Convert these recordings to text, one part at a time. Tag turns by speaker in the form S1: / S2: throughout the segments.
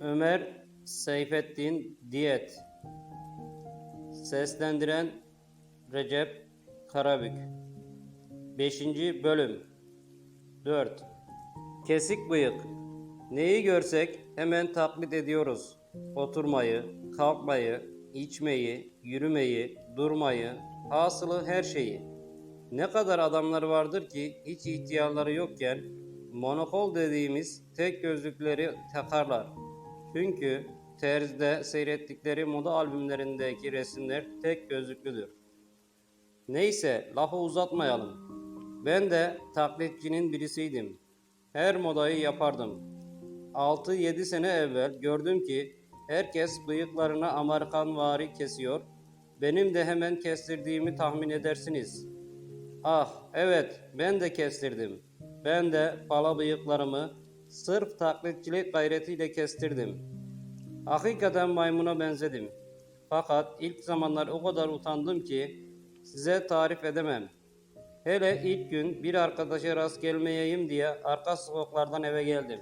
S1: Ömer Seyfettin Diyet Seslendiren Recep Karabük 5. Bölüm 4 Kesik bıyık Neyi görsek hemen taklit ediyoruz. Oturmayı, kalkmayı, içmeyi, yürümeyi, durmayı, hasılı her şeyi. Ne kadar adamlar vardır ki hiç ihtiyarları yokken monokol dediğimiz tek gözlükleri takarlar. Çünkü terzide seyrettikleri moda albümlerindeki resimler tek gözlüklüdür. Neyse lafı uzatmayalım. Ben de taklitçinin birisiydim. Her modayı yapardım. 6-7 sene evvel gördüm ki herkes bıyıklarını Amerikanvari kesiyor. Benim de hemen kestirdiğimi tahmin edersiniz. Ah evet ben de kestirdim. Ben de pala bıyıklarımı sırf taklitçilik gayretiyle kestirdim. Hakikaten maymuna benzedim. Fakat ilk zamanlar o kadar utandım ki size tarif edemem. Hele ilk gün bir arkadaşa rast gelmeyeyim diye arka sokaklardan eve geldim.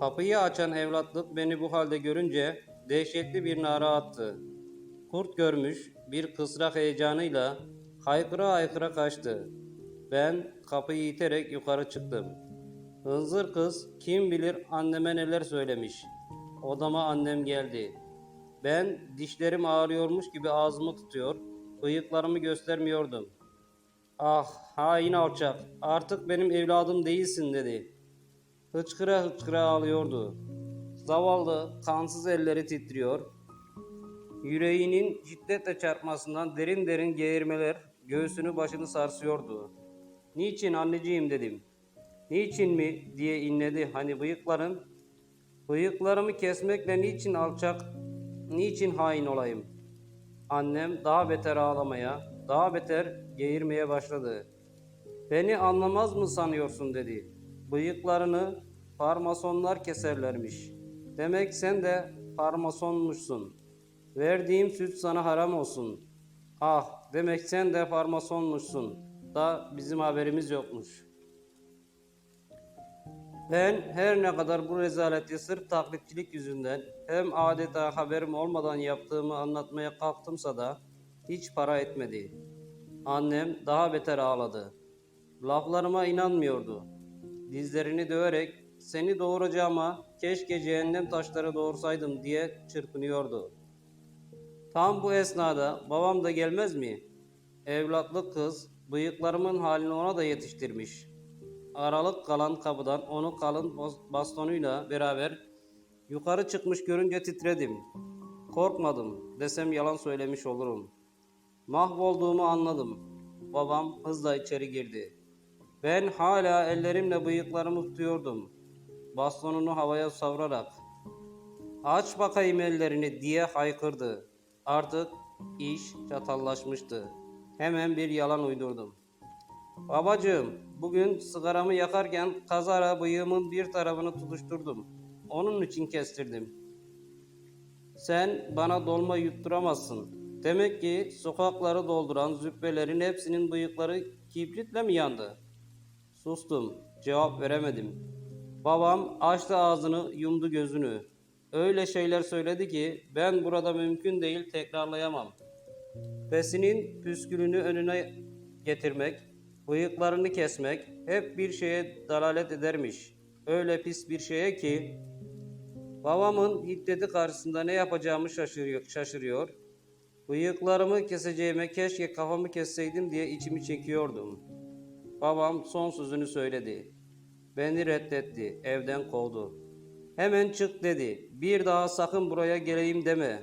S1: Kapıyı açan evlatlık beni bu halde görünce dehşetli bir nara attı. Kurt görmüş bir kısrak heyecanıyla haykıra haykıra kaçtı. Ben kapıyı iterek yukarı çıktım. Hınzır kız kim bilir anneme neler söylemiş. Odama annem geldi. Ben dişlerim ağrıyormuş gibi ağzımı tutuyor, bıyıklarımı göstermiyordum. Ah hain alçak artık benim evladım değilsin dedi. Hıçkıra hıçkıra ağlıyordu. Zavallı kansız elleri titriyor. Yüreğinin şiddetle çarpmasından derin derin geğirmeler göğsünü başını sarsıyordu. Niçin anneciğim dedim. Niçin mi diye inledi hani bıyıkların. Bıyıklarımı kesmekle niçin alçak, niçin hain olayım? Annem daha beter ağlamaya, daha beter geğirmeye başladı. Beni anlamaz mı sanıyorsun dedi. Bıyıklarını farmasonlar keserlermiş. Demek sen de farmasonmuşsun. Verdiğim süt sana haram olsun. Ah demek sen de farmasonmuşsun. Da bizim haberimiz yokmuş. Ben her ne kadar bu rezaleti sırf taklitçilik yüzünden hem adeta haberim olmadan yaptığımı anlatmaya kalktımsa da hiç para etmedi. Annem daha beter ağladı. Laflarıma inanmıyordu. Dizlerini döverek seni doğuracağıma keşke cehennem taşları doğursaydım diye çırpınıyordu. Tam bu esnada babam da gelmez mi? Evlatlık kız bıyıklarımın halini ona da yetiştirmiş. Aralık kalan kapıdan onu kalın bas- bastonuyla beraber yukarı çıkmış görünce titredim. Korkmadım desem yalan söylemiş olurum. Mahvolduğumu anladım. Babam hızla içeri girdi. Ben hala ellerimle bıyıklarımı tutuyordum. Bastonunu havaya savurarak. Aç bakayım ellerini diye haykırdı. Artık iş çatallaşmıştı. Hemen bir yalan uydurdum. Babacığım, bugün sigaramı yakarken kazara bıyığımın bir tarafını tutuşturdum. Onun için kestirdim. Sen bana dolma yutturamazsın. Demek ki sokakları dolduran züppelerin hepsinin bıyıkları kibritle mi yandı? Sustum, cevap veremedim. Babam açtı ağzını, yumdu gözünü. Öyle şeyler söyledi ki ben burada mümkün değil tekrarlayamam. Besinin püskülünü önüne getirmek, bıyıklarını kesmek hep bir şeye dalalet edermiş. Öyle pis bir şeye ki babamın hiddeti karşısında ne yapacağımı şaşırıyor. şaşırıyor. Bıyıklarımı keseceğime keşke kafamı kesseydim diye içimi çekiyordum. Babam son sözünü söyledi. Beni reddetti, evden kovdu. Hemen çık dedi. Bir daha sakın buraya geleyim deme.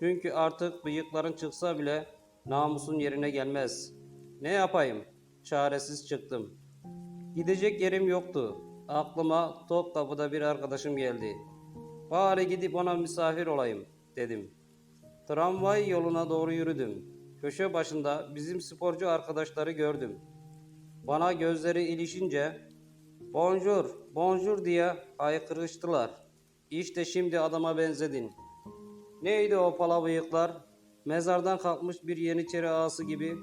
S1: Çünkü artık bıyıkların çıksa bile namusun yerine gelmez. Ne yapayım? Çaresiz çıktım. Gidecek yerim yoktu. Aklıma Topkapı'da bir arkadaşım geldi. Bari gidip ona misafir olayım dedim. Tramvay yoluna doğru yürüdüm. Köşe başında bizim sporcu arkadaşları gördüm. Bana gözleri ilişince bonjour, bonjour diye haykırıştılar. İşte şimdi adama benzedin. Neydi o pala bıyıklar? Mezardan kalkmış bir yeniçeri ağası gibi.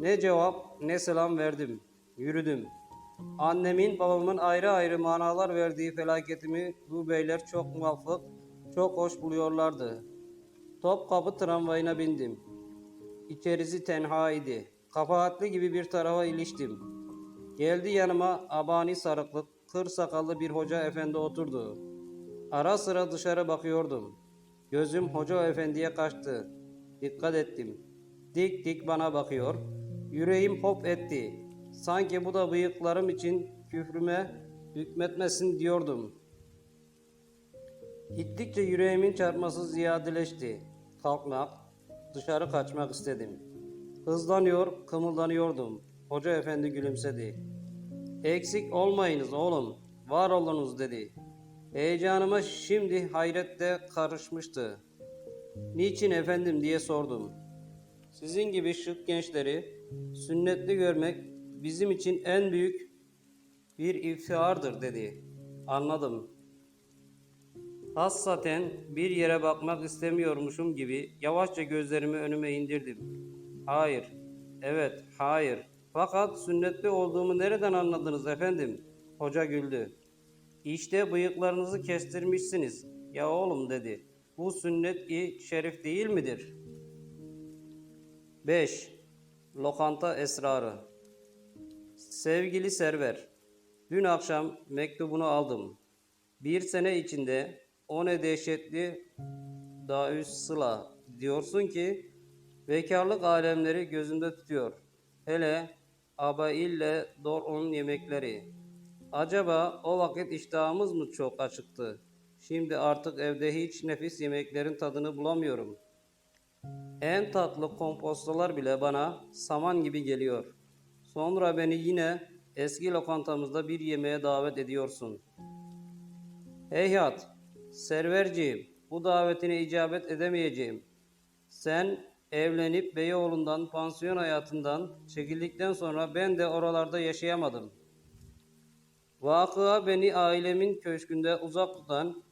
S1: Ne cevap ne selam verdim. Yürüdüm. Annemin babamın ayrı ayrı manalar verdiği felaketimi bu beyler çok muvaffak, çok hoş buluyorlardı. Topkapı tramvayına bindim. İçerisi tenha idi. Kabahatli gibi bir tarafa iliştim. Geldi yanıma abani sarıklı, kır sakallı bir hoca efendi oturdu. Ara sıra dışarı bakıyordum. Gözüm hoca efendiye kaçtı. Dikkat ettim. Dik dik bana bakıyor. Yüreğim hop etti. Sanki bu da bıyıklarım için küfrüme hükmetmesin diyordum. Gittikçe yüreğimin çarpması ziyadeleşti. Kalkmak, dışarı kaçmak istedim. Hızlanıyor, kımıldanıyordum. Hoca efendi gülümsedi. Eksik olmayınız oğlum, var olunuz dedi. Heyecanıma şimdi hayrette karışmıştı. Niçin efendim diye sordum. Sizin gibi şık gençleri sünnetli görmek bizim için en büyük bir iftihardır dedi. Anladım. Hassaten bir yere bakmak istemiyormuşum gibi yavaşça gözlerimi önüme indirdim. Hayır, evet, hayır. Fakat sünnetli olduğumu nereden anladınız efendim? Hoca güldü. İşte bıyıklarınızı kestirmişsiniz. Ya oğlum dedi. Bu sünnet-i şerif değil midir? 5. Lokanta esrarı Sevgili Server, dün akşam mektubunu aldım. Bir sene içinde o ne dehşetli daüs sıla diyorsun ki bekarlık alemleri gözümde tutuyor. Hele aba ille dor'un yemekleri. Acaba o vakit iştahımız mı çok açıktı? Şimdi artık evde hiç nefis yemeklerin tadını bulamıyorum. En tatlı kompostolar bile bana saman gibi geliyor. Sonra beni yine eski lokantamızda bir yemeğe davet ediyorsun. Heyhat, serverciğim, bu davetine icabet edemeyeceğim. Sen evlenip Beyoğlu'ndan, pansiyon hayatından çekildikten sonra ben de oralarda yaşayamadım. Vakıa beni ailemin köşkünde uzak tutan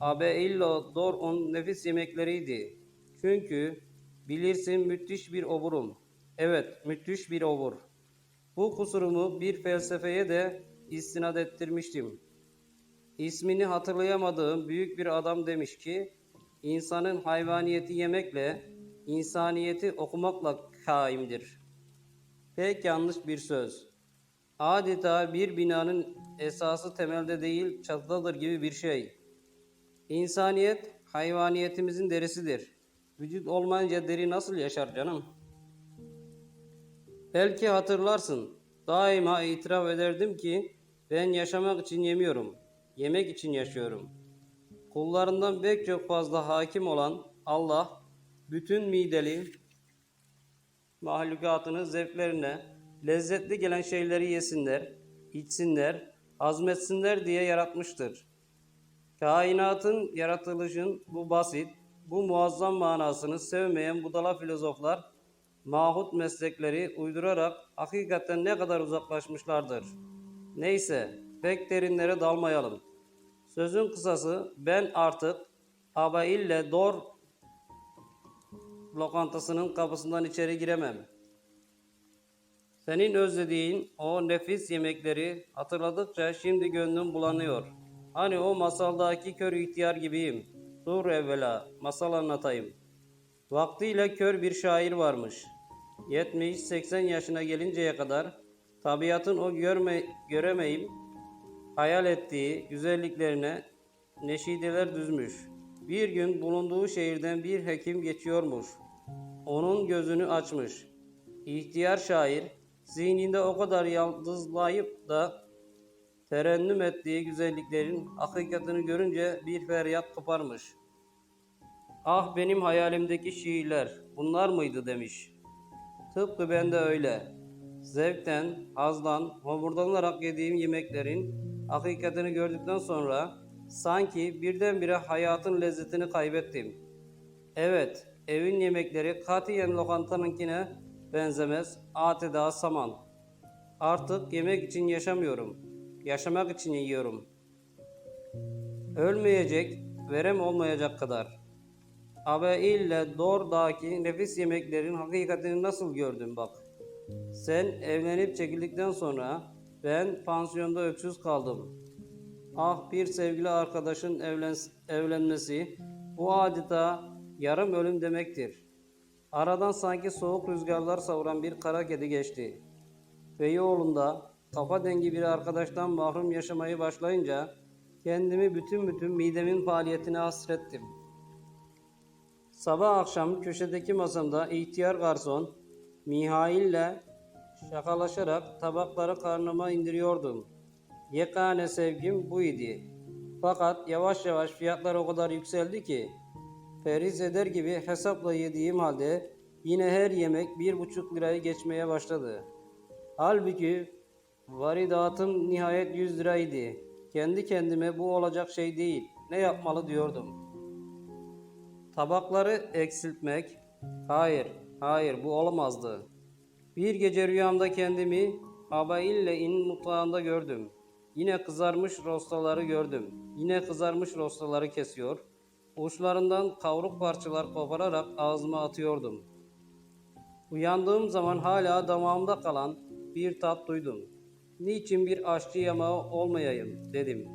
S1: Abeillo Dor'un nefis yemekleriydi. Çünkü bilirsin müthiş bir oburum. Evet, müthiş bir obur. Bu kusurumu bir felsefeye de istinad ettirmiştim. İsmini hatırlayamadığım büyük bir adam demiş ki, insanın hayvaniyeti yemekle, insaniyeti okumakla kaimdir. Pek yanlış bir söz. Adeta bir binanın esası temelde değil çatıdadır gibi bir şey. İnsaniyet hayvaniyetimizin derisidir. Vücut olmayınca deri nasıl yaşar canım? Belki hatırlarsın. Daima itiraf ederdim ki ben yaşamak için yemiyorum. Yemek için yaşıyorum. Kullarından pek çok fazla hakim olan Allah bütün mideli mahlukatını zevklerine lezzetli gelen şeyleri yesinler, içsinler, hazmetsinler diye yaratmıştır. Kainatın yaratılışın bu basit, bu muazzam manasını sevmeyen budala filozoflar mahut meslekleri uydurarak hakikaten ne kadar uzaklaşmışlardır. Neyse, pek derinlere dalmayalım. Sözün kısası ben artık Abaille Dor lokantasının kapısından içeri giremem. Senin özlediğin o nefis yemekleri hatırladıkça şimdi gönlüm bulanıyor. Hani o masaldaki kör ihtiyar gibiyim. Dur evvela, masal anlatayım. Vaktiyle kör bir şair varmış. 70-80 yaşına gelinceye kadar tabiatın o görme, göremeyip hayal ettiği güzelliklerine neşideler düzmüş. Bir gün bulunduğu şehirden bir hekim geçiyormuş. Onun gözünü açmış. İhtiyar şair zihninde o kadar yaldızlayıp da terennüm ettiği güzelliklerin hakikatini görünce bir feryat koparmış. Ah benim hayalimdeki şiirler bunlar mıydı demiş. Tıpkı ben de öyle. Zevkten, hazdan, homurdanarak yediğim yemeklerin hakikatini gördükten sonra sanki birdenbire hayatın lezzetini kaybettim. Evet, evin yemekleri katiyen lokantanınkine benzemez, adeta saman. Artık yemek için yaşamıyorum, yaşamak için yiyorum. Ölmeyecek, verem olmayacak kadar. Abe ille Dor'daki nefis yemeklerin hakikatini nasıl gördün bak. Sen evlenip çekildikten sonra Ben pansiyonda öksüz kaldım. Ah bir sevgili arkadaşın evlen evlenmesi bu adeta yarım ölüm demektir. Aradan sanki soğuk rüzgarlar savuran bir kara kedi geçti. Beyoğlu'nda kafa dengi bir arkadaştan mahrum yaşamayı başlayınca kendimi bütün bütün midemin faaliyetine hasrettim. Sabah akşam köşedeki masamda ihtiyar garson Mihail'le şakalaşarak tabakları karnıma indiriyordum. Yekane sevgim bu idi. Fakat yavaş yavaş fiyatlar o kadar yükseldi ki periz eder gibi hesapla yediğim halde yine her yemek bir buçuk lirayı geçmeye başladı. Halbuki varidatım nihayet 100 liraydı. Kendi kendime bu olacak şey değil. Ne yapmalı diyordum. Tabakları eksiltmek? Hayır, hayır bu olamazdı. Bir gece rüyamda kendimi Abaille'in mutfağında gördüm. Yine kızarmış rostaları gördüm. Yine kızarmış rostaları kesiyor. Uçlarından kavruk parçalar kopararak ağzıma atıyordum. Uyandığım zaman hala damağımda kalan bir tat duydum. Niçin bir aşçı yamağı olmayayım dedim.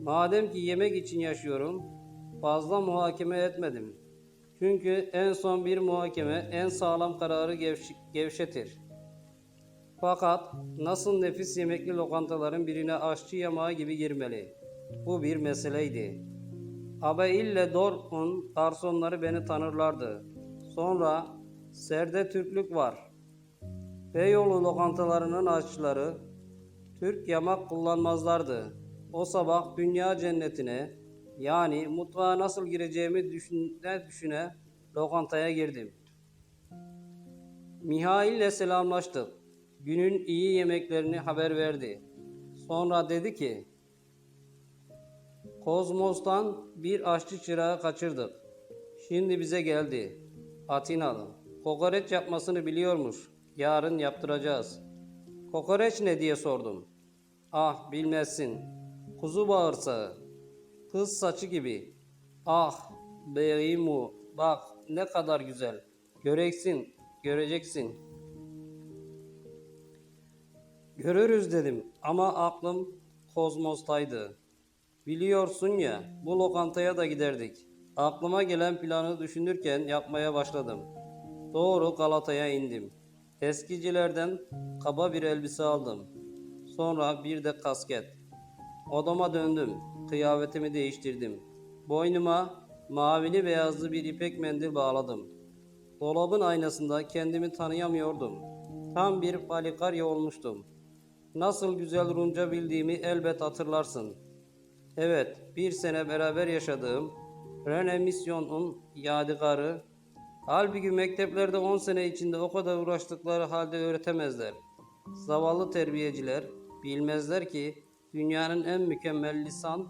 S1: Madem ki yemek için yaşıyorum, fazla muhakeme etmedim. Çünkü en son bir muhakeme en sağlam kararı gevş- gevşetir. Fakat nasıl nefis yemekli lokantaların birine aşçı yamağı gibi girmeli? Bu bir meseleydi. Ama ille Dortmund garsonları beni tanırlardı. Sonra Serde Türklük var. Beyoğlu lokantalarının aşçıları Türk yamak kullanmazlardı. O sabah dünya cennetine yani mutfağa nasıl gireceğimi düşüne düşüne lokantaya girdim. Mihail ile selamlaştık. Günün iyi yemeklerini haber verdi. Sonra dedi ki, Kozmos'tan bir aşçı çırağı kaçırdık. Şimdi bize geldi. Atinalı. Kokoreç yapmasını biliyormuş. Yarın yaptıracağız. Kokoreç ne diye sordum. Ah bilmezsin. Kuzu bağırsağı. Kız saçı gibi. Ah beyimu. Bak ne kadar güzel. Göreceksin, göreceksin. Görürüz dedim ama aklım kozmostaydı. Biliyorsun ya bu lokantaya da giderdik. Aklıma gelen planı düşünürken yapmaya başladım. Doğru Galata'ya indim. Eskicilerden kaba bir elbise aldım. Sonra bir de kasket. Odama döndüm. Kıyafetimi değiştirdim. Boynuma mavili beyazlı bir ipek mendil bağladım. Dolabın aynasında kendimi tanıyamıyordum. Tam bir palikarya olmuştum. Nasıl güzel Rumca bildiğimi elbet hatırlarsın. Evet, bir sene beraber yaşadığım Rene Misyon'un yadigarı. Halbuki mekteplerde 10 sene içinde o kadar uğraştıkları halde öğretemezler. Zavallı terbiyeciler bilmezler ki dünyanın en mükemmel lisan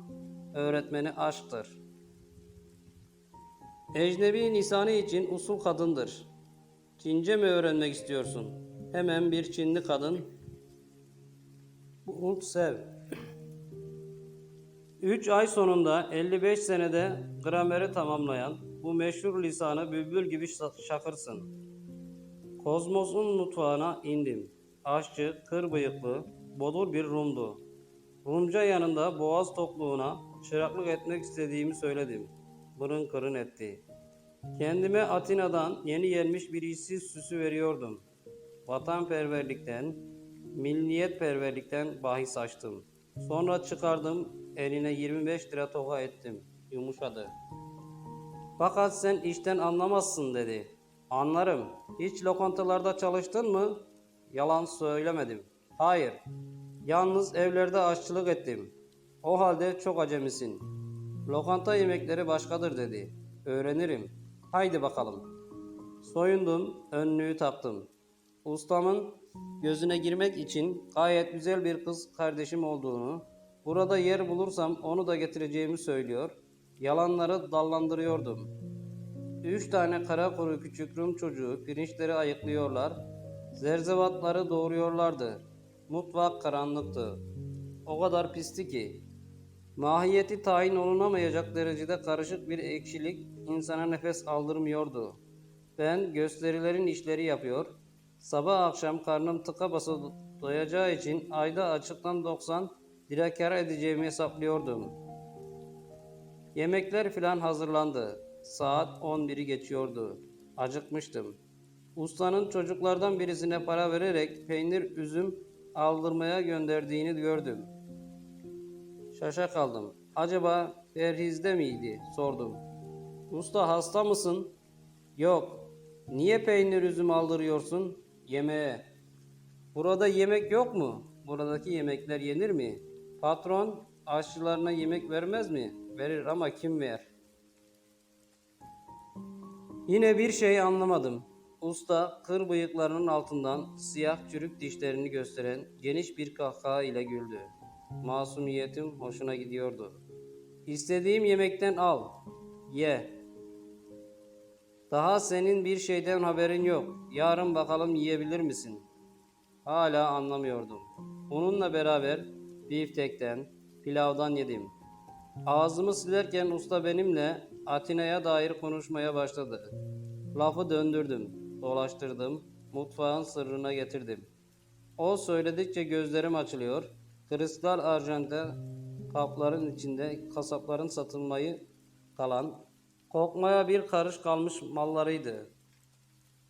S1: öğretmeni aşktır. Ecnebi lisanı için usul kadındır. Çince mi öğrenmek istiyorsun? Hemen bir Çinli kadın. Bul sev. 3 ay sonunda 55 senede grameri tamamlayan bu meşhur lisanı bülbül gibi şa- şakırsın. Kozmos'un mutfağına indim. Aşçı, kır bıyıklı, bodur bir Rumdu. Rumca yanında boğaz tokluğuna çıraklık etmek istediğimi söyledim. Bırın kırın etti. Kendime Atina'dan yeni gelmiş bir işsiz süsü veriyordum. Vatanperverlikten, milliyetperverlikten bahis açtım. Sonra çıkardım, eline 25 lira toka ettim. Yumuşadı. Fakat sen işten anlamazsın dedi. Anlarım. Hiç lokantalarda çalıştın mı? Yalan söylemedim. Hayır. Yalnız evlerde aşçılık ettim. O halde çok acemisin. Lokanta yemekleri başkadır dedi. Öğrenirim. Haydi bakalım. Soyundum, önlüğü taktım. Ustamın gözüne girmek için gayet güzel bir kız kardeşim olduğunu, burada yer bulursam onu da getireceğimi söylüyor, yalanları dallandırıyordum. Üç tane kara kuru küçük Rum çocuğu pirinçleri ayıklıyorlar, zerzevatları doğuruyorlardı. Mutfak karanlıktı. O kadar pisti ki. Mahiyeti tayin olunamayacak derecede karışık bir ekşilik insana nefes aldırmıyordu. Ben gösterilerin işleri yapıyor, sabah akşam karnım tıka basa doyacağı için ayda açıktan 90 lira kar edeceğimi hesaplıyordum. Yemekler filan hazırlandı. Saat 11'i geçiyordu. Acıkmıştım. Ustanın çocuklardan birisine para vererek peynir üzüm aldırmaya gönderdiğini gördüm. Şaşa kaldım. Acaba perhizde miydi? Sordum. Usta hasta mısın? Yok. Niye peynir üzüm aldırıyorsun? Yemeğe. Burada yemek yok mu? Buradaki yemekler yenir mi? Patron aşçılarına yemek vermez mi? Verir ama kim ver? Yine bir şey anlamadım. Usta kır bıyıklarının altından siyah çürük dişlerini gösteren geniş bir kahkaha ile güldü. Masumiyetim hoşuna gidiyordu. İstediğim yemekten al, ye. Daha senin bir şeyden haberin yok. Yarın bakalım yiyebilir misin? Hala anlamıyordum. Onunla beraber biftekten, pilavdan yedim. Ağzımı silerken usta benimle Atina'ya dair konuşmaya başladı. Lafı döndürdüm, dolaştırdım, mutfağın sırrına getirdim. O söyledikçe gözlerim açılıyor, kristal arjante kapların içinde kasapların satılmayı kalan, kokmaya bir karış kalmış mallarıydı.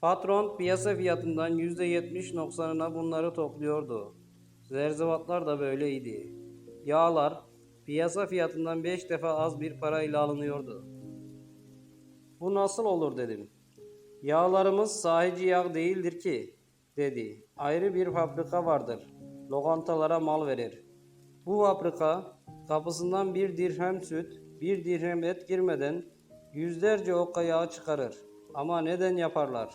S1: Patron piyasa fiyatından yüzde yetmiş noksanına bunları topluyordu. Zerzevatlar da böyleydi. Yağlar piyasa fiyatından beş defa az bir parayla alınıyordu. Bu nasıl olur dedim. Yağlarımız sahici yağ değildir ki dedi. Ayrı bir fabrika vardır. Lokantalara mal verir. Bu fabrika kapısından bir dirhem süt, bir dirhem et girmeden yüzlerce okka yağ çıkarır. Ama neden yaparlar?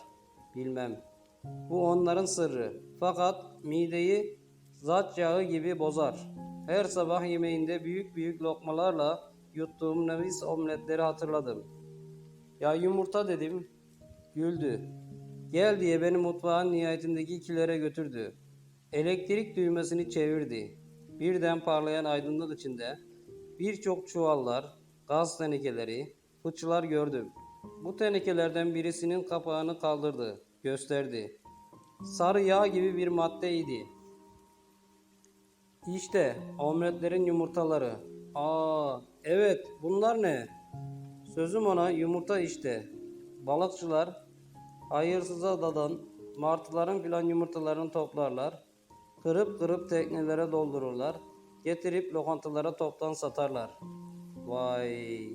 S1: Bilmem. Bu onların sırrı. Fakat mideyi zat yağı gibi bozar. Her sabah yemeğinde büyük büyük lokmalarla yuttuğum nefis omletleri hatırladım. Ya yumurta dedim. Güldü. Gel diye beni mutfağın nihayetindeki kilere götürdü. Elektrik düğmesini çevirdi. Birden parlayan aydınlık içinde birçok çuvallar, gaz tenekeleri, fıçılar gördüm. Bu tenekelerden birisinin kapağını kaldırdı, gösterdi. Sarı yağ gibi bir maddeydi. İşte omletlerin yumurtaları. Aa, evet bunlar ne? Sözüm ona yumurta işte. Balıkçılar hayırsıza dadan martıların filan yumurtalarını toplarlar. Kırıp kırıp teknelere doldururlar. Getirip lokantalara toptan satarlar. Vay.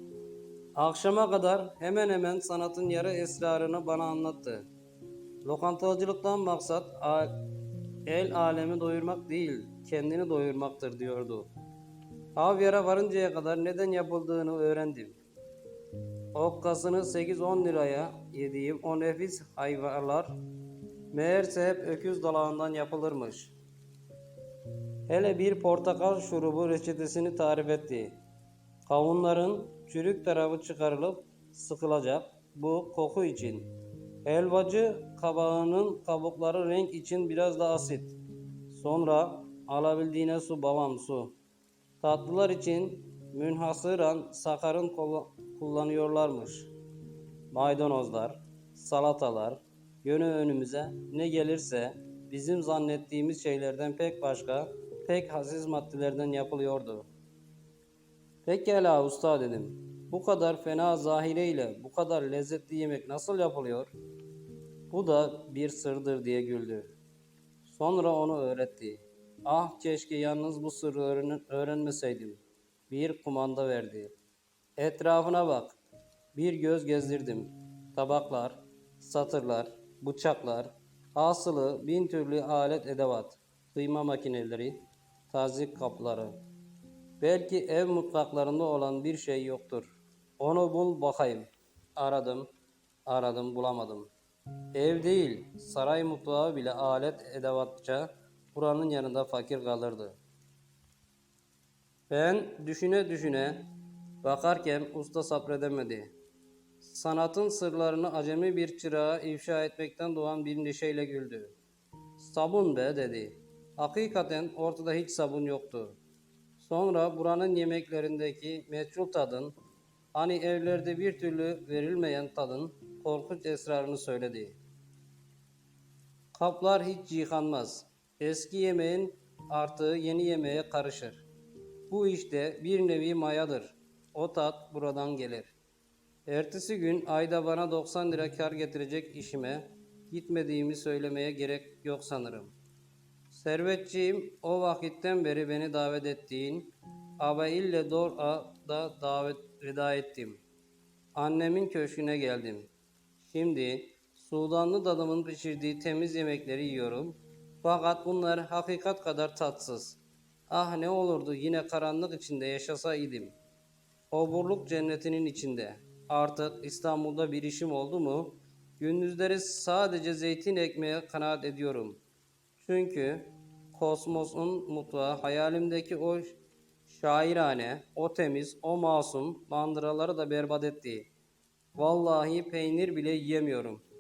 S1: Akşama kadar hemen hemen sanatın yarı esrarını bana anlattı. Lokantacılıktan maksat el alemi doyurmak değil, kendini doyurmaktır diyordu. Havyara varıncaya kadar neden yapıldığını öğrendim. Okkasını 8-10 liraya yediğim o nefis hayvanlar meğerse hep öküz dalağından yapılırmış. Hele bir portakal şurubu reçetesini tarif etti. Kavunların çürük tarafı çıkarılıp sıkılacak bu koku için. Helvacı kabağının kabukları renk için biraz da asit. Sonra alabildiğine su babam su. Tatlılar için münhasıran sakarın kullanıyorlarmış. Maydanozlar, salatalar, yönü önümüze ne gelirse bizim zannettiğimiz şeylerden pek başka, pek hassiz maddelerden yapılıyordu. Pekala usta dedim. Bu kadar fena zahireyle bu kadar lezzetli yemek nasıl yapılıyor? Bu da bir sırdır diye güldü. Sonra onu öğretti. Ah keşke yalnız bu sırrı öğren- öğrenmeseydim. Bir kumanda verdi. Etrafına bak. Bir göz gezdirdim. Tabaklar, satırlar, bıçaklar, hasılı bin türlü alet edevat, kıyma makineleri, tazik kapları. Belki ev mutfaklarında olan bir şey yoktur. Onu bul bakayım. Aradım, aradım bulamadım. Ev değil, saray mutfağı bile alet edevatça buranın yanında fakir kalırdı. Ben düşüne düşüne bakarken usta sabredemedi. Sanatın sırlarını acemi bir çırağa ifşa etmekten doğan bir neşeyle güldü. Sabun be dedi. Hakikaten ortada hiç sabun yoktu. Sonra buranın yemeklerindeki meçhul tadın, hani evlerde bir türlü verilmeyen tadın korkunç esrarını söyledi. Kaplar hiç yıkanmaz. Eski yemeğin artığı yeni yemeğe karışır. Bu işte bir nevi mayadır. O tat buradan gelir. Ertesi gün ayda bana 90 lira kar getirecek işime gitmediğimi söylemeye gerek yok sanırım. Servetçiğim o vakitten beri beni davet ettiğin ama ille Dor'a da davet veda ettim. Annemin köşküne geldim. Şimdi Sudanlı dadımın pişirdiği temiz yemekleri yiyorum. Fakat bunlar hakikat kadar tatsız. Ah ne olurdu yine karanlık içinde yaşasaydım. Oburluk cennetinin içinde. Artık İstanbul'da bir işim oldu mu, gündüzleri sadece zeytin ekmeğe kanaat ediyorum. Çünkü kosmosun mutfağı hayalimdeki o şairane, o temiz, o masum mandıraları da berbat etti. Vallahi peynir bile yiyemiyorum.